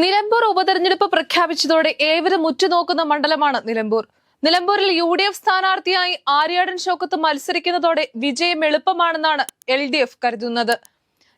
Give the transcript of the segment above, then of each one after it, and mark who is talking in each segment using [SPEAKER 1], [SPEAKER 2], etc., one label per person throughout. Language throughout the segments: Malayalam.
[SPEAKER 1] നിലമ്പൂർ ഉപതെരഞ്ഞെടുപ്പ് പ്രഖ്യാപിച്ചതോടെ ഏവരും ഉറ്റുനോക്കുന്ന മണ്ഡലമാണ് നിലമ്പൂർ. നിലമ്പൂരിൽ യു ഡി എഫ് സ്ഥാനാർത്ഥിയായി ആര്യാടൻ ഷോക്കത്ത് മത്സരിക്കുന്നതോടെ വിജയം എളുപ്പമാണെന്നാണ് എൽ ഡി എഫ് കരുതുന്നത്.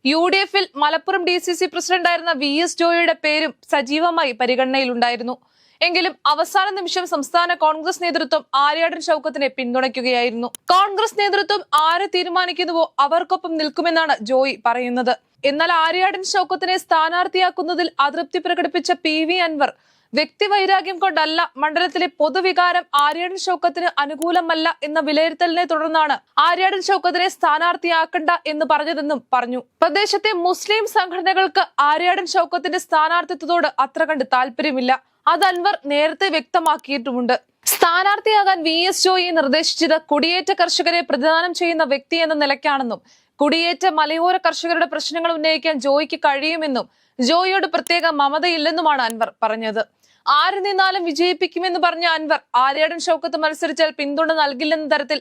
[SPEAKER 1] യു ഡി എഫിൽ മലപ്പുറം ഡി സി സി പ്രസിഡന്റായിരുന്ന വി എസ് ജോയിയുടെ പേരും സജീവമായി പരിഗണനയിലുണ്ടായിരുന്നു. എങ്കിലും അവസാന നിമിഷം സംസ്ഥാന കോൺഗ്രസ് നേതൃത്വം ആര്യാടൻ ഷൗക്കത്തിനെ പിന്തുണയ്ക്കുകയായിരുന്നു. കോൺഗ്രസ് നേതൃത്വം ആരെ തീരുമാനിക്കുന്നുവോ അവർക്കൊപ്പം നിൽക്കുമെന്നാണ് ജോയി പറയുന്നത്. എന്നാൽ ആര്യാടൻ ഷൗക്കത്തിനെ സ്ഥാനാർത്ഥിയാക്കുന്നതിൽ അതൃപ്തി പ്രകടിപ്പിച്ച പി വി അൻവർ വ്യക്തിവൈരാഗ്യം കൊണ്ടല്ല മണ്ഡലത്തിലെ പൊതുവികാരം ആര്യാടൻ ഷൗക്കത്തിന് അനുകൂലമല്ല എന്ന വിലയിരുത്തലിനെ തുടർന്നാണ് ആര്യാടൻ ഷൗക്കത്തിനെ സ്ഥാനാർത്ഥിയാക്കണ്ട എന്ന് പറഞ്ഞതെന്നും പറഞ്ഞു. പ്രദേശത്തെ മുസ്ലിം സംഘടനകൾക്ക് ആര്യാടൻ ഷൗക്കത്തിന്റെ സ്ഥാനാർത്ഥിത്വത്തോട് അത്ര കണ്ട് താല്പര്യമില്ല. അത് അൻവർ നേരത്തെ വ്യക്തമാക്കിയിട്ടുമുണ്ട്. സ്ഥാനാർത്ഥിയാകാൻ വി എസ് ജോയി നിർദ്ദേശിച്ചത് കുടിയേറ്റ കർഷകരെ പ്രതിദാനം ചെയ്യുന്ന വ്യക്തി എന്ന നിലയ്ക്കാണെന്നും കുടിയേറ്റ മലയോര കർഷകരുടെ പ്രശ്നങ്ങൾ ഉന്നയിക്കാൻ ജോയിക്ക് കഴിയുമെന്നും ജോയിയോട് പ്രത്യേക മമതയില്ലെന്നുമാണ് അൻവർ പറഞ്ഞത്. ആര് നിന്നാലും വിജയിപ്പിക്കുമെന്ന് പറഞ്ഞ അൻവർ ആര്യാടൻ ഷൗക്കത്ത് മത്സരിച്ചാൽ പിന്തുണ നൽകില്ലെന്ന തരത്തിൽ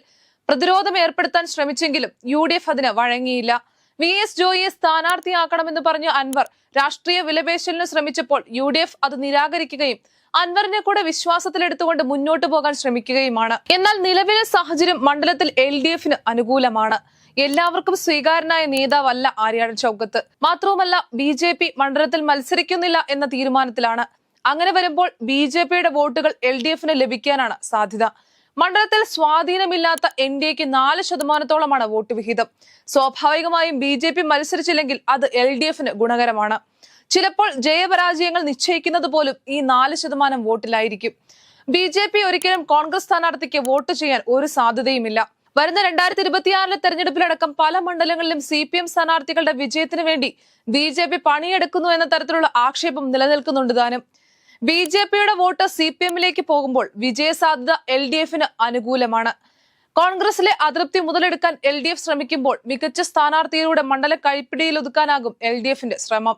[SPEAKER 1] പ്രതിരോധം ഏർപ്പെടുത്താൻ ശ്രമിച്ചെങ്കിലും യു ഡി എഫ് അതിന് വഴങ്ങിയില്ല. വി എസ് ജോയിയെ സ്ഥാനാർത്ഥിയാക്കണമെന്ന് പറഞ്ഞ അൻവർ രാഷ്ട്രീയ വിലപേശലിന് ശ്രമിച്ചപ്പോൾ യു ഡി എഫ് അത് നിരാകരിക്കുകയും അൻവറിനെ കൂടെ വിശ്വാസത്തിലെടുത്തുകൊണ്ട് മുന്നോട്ട് പോകാൻ ശ്രമിക്കുകയുമാണ്. എന്നാൽ നിലവിലെ സാഹചര്യം മണ്ഡലത്തിൽ എൽ ഡി എഫിന് അനുകൂലമാണ്. എല്ലാവർക്കും സ്വീകാരനായ നേതാവല്ല ആര്യാടൻ ചൗക്കത്ത്. മാത്രവുമല്ല ബി ജെ പി മണ്ഡലത്തിൽ മത്സരിക്കുന്നില്ല എന്ന തീരുമാനത്തിലാണ്. അങ്ങനെ വരുമ്പോൾ ബി ജെ പിയുടെ വോട്ടുകൾ എൽ ഡി എഫിന് ലഭിക്കാനാണ് സാധ്യത. മണ്ഡലത്തിൽ സ്വാധീനമില്ലാത്ത എൻ ഡി എക്ക് നാല് ശതമാനത്തോളമാണ് വോട്ട് വിഹിതം. സ്വാഭാവികമായും ബി ജെ പി മത്സരിച്ചില്ലെങ്കിൽ അത് എൽ ഡി എഫിന് ഗുണകരമാണ്. ചിലപ്പോൾ ജയപരാജയങ്ങൾ നിശ്ചയിക്കുന്നത് പോലും ഈ നാല് ശതമാനം വോട്ടിലായിരിക്കും. ബി ജെ പി ഒരിക്കലും കോൺഗ്രസ് സ്ഥാനാർത്ഥിക്ക് വോട്ട് ചെയ്യാൻ ഒരു സാധ്യതയുമില്ല. വരുന്ന രണ്ടായിരത്തി ഇരുപത്തിയാറിലെ തെരഞ്ഞെടുപ്പിലടക്കം പല മണ്ഡലങ്ങളിലും സി പി എം സ്ഥാനാർത്ഥികളുടെ വിജയത്തിന് വേണ്ടി ബി ജെ പി പണിയെടുക്കുന്നു എന്ന തരത്തിലുള്ള ആക്ഷേപം നിലനിൽക്കുന്നുണ്ട് താനും. ബി ജെ പിയുടെ വോട്ട് സി പി എമ്മിലേക്ക് പോകുമ്പോൾ വിജയസാധ്യത എൽ ഡി എഫിന് അനുകൂലമാണ്. കോൺഗ്രസിലെ അതൃപ്തി മുതലെടുക്കാൻ എൽ ഡി എഫ് ശ്രമിക്കുമ്പോൾ മികച്ച സ്ഥാനാർത്ഥിയിലൂടെ മണ്ഡല കൈപ്പിടിയിൽ ഒതുക്കാനാകും എൽ ഡി എഫിന്റെ ശ്രമം.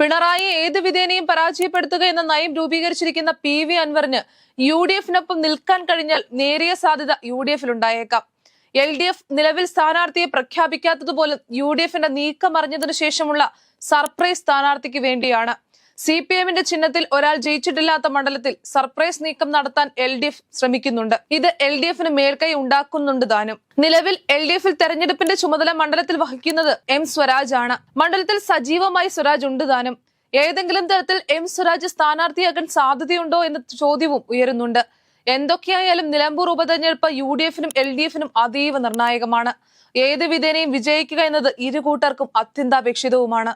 [SPEAKER 1] പിണറായി ഏത് വിധേനയും പരാജയപ്പെടുത്തുക എന്ന നയം രൂപീകരിച്ചിരിക്കുന്ന പി വി അൻവറിന് യു ഡി എഫിനൊപ്പം നിൽക്കാൻ കഴിഞ്ഞാൽ നേരിയ സാധ്യത യു ഡി എഫിൽ ഉണ്ടായേക്കാം. എൽ ഡി എഫ് നിലവിൽ സ്ഥാനാർത്ഥിയെ പ്രഖ്യാപിക്കാത്തതുപോലും യു ഡി എഫിന്റെ നീക്കം അറിഞ്ഞതിനു ശേഷമുള്ള സർപ്രൈസ് സ്ഥാനാർത്ഥിക്ക് വേണ്ടിയാണ്. സി പി എമ്മിന്റെ ചിഹ്നത്തിൽ ഒരാൾ ജയിച്ചിട്ടില്ലാത്ത മണ്ഡലത്തിൽ സർപ്രൈസ് നീക്കം നടത്താൻ എൽ ഡി എഫ് ശ്രമിക്കുന്നുണ്ട്. ഇത് എൽ ഡി എഫിന് മേൽക്കൈ ഉണ്ടാക്കുന്നുണ്ട് താനും. നിലവിൽ എൽ ഡി എഫിൽ തെരഞ്ഞെടുപ്പിന്റെ ചുമതല മണ്ഡലത്തിൽ വഹിക്കുന്നത് എം സ്വരാജ് ആണ് മണ്ഡലത്തിൽ സജീവമായി സ്വരാജ് ഉണ്ട് താനും. ഏതെങ്കിലും തരത്തിൽ എം സ്വരാജ് സ്ഥാനാർത്ഥിയാകാൻ സാധ്യതയുണ്ടോ എന്ന ചോദ്യവും ഉയരുന്നുണ്ട്. എന്തൊക്കെയായാലും നിലമ്പൂർ ഉപതെരഞ്ഞെടുപ്പ് യു ഡി എഫിനും എൽ ഡി എഫിനും അതീവ നിർണായകമാണ്. ഏത് വിധേനയും വിജയിക്കുക എന്നത് ഇരു കൂട്ടർക്കും അത്യന്താപേക്ഷിതവുമാണ്.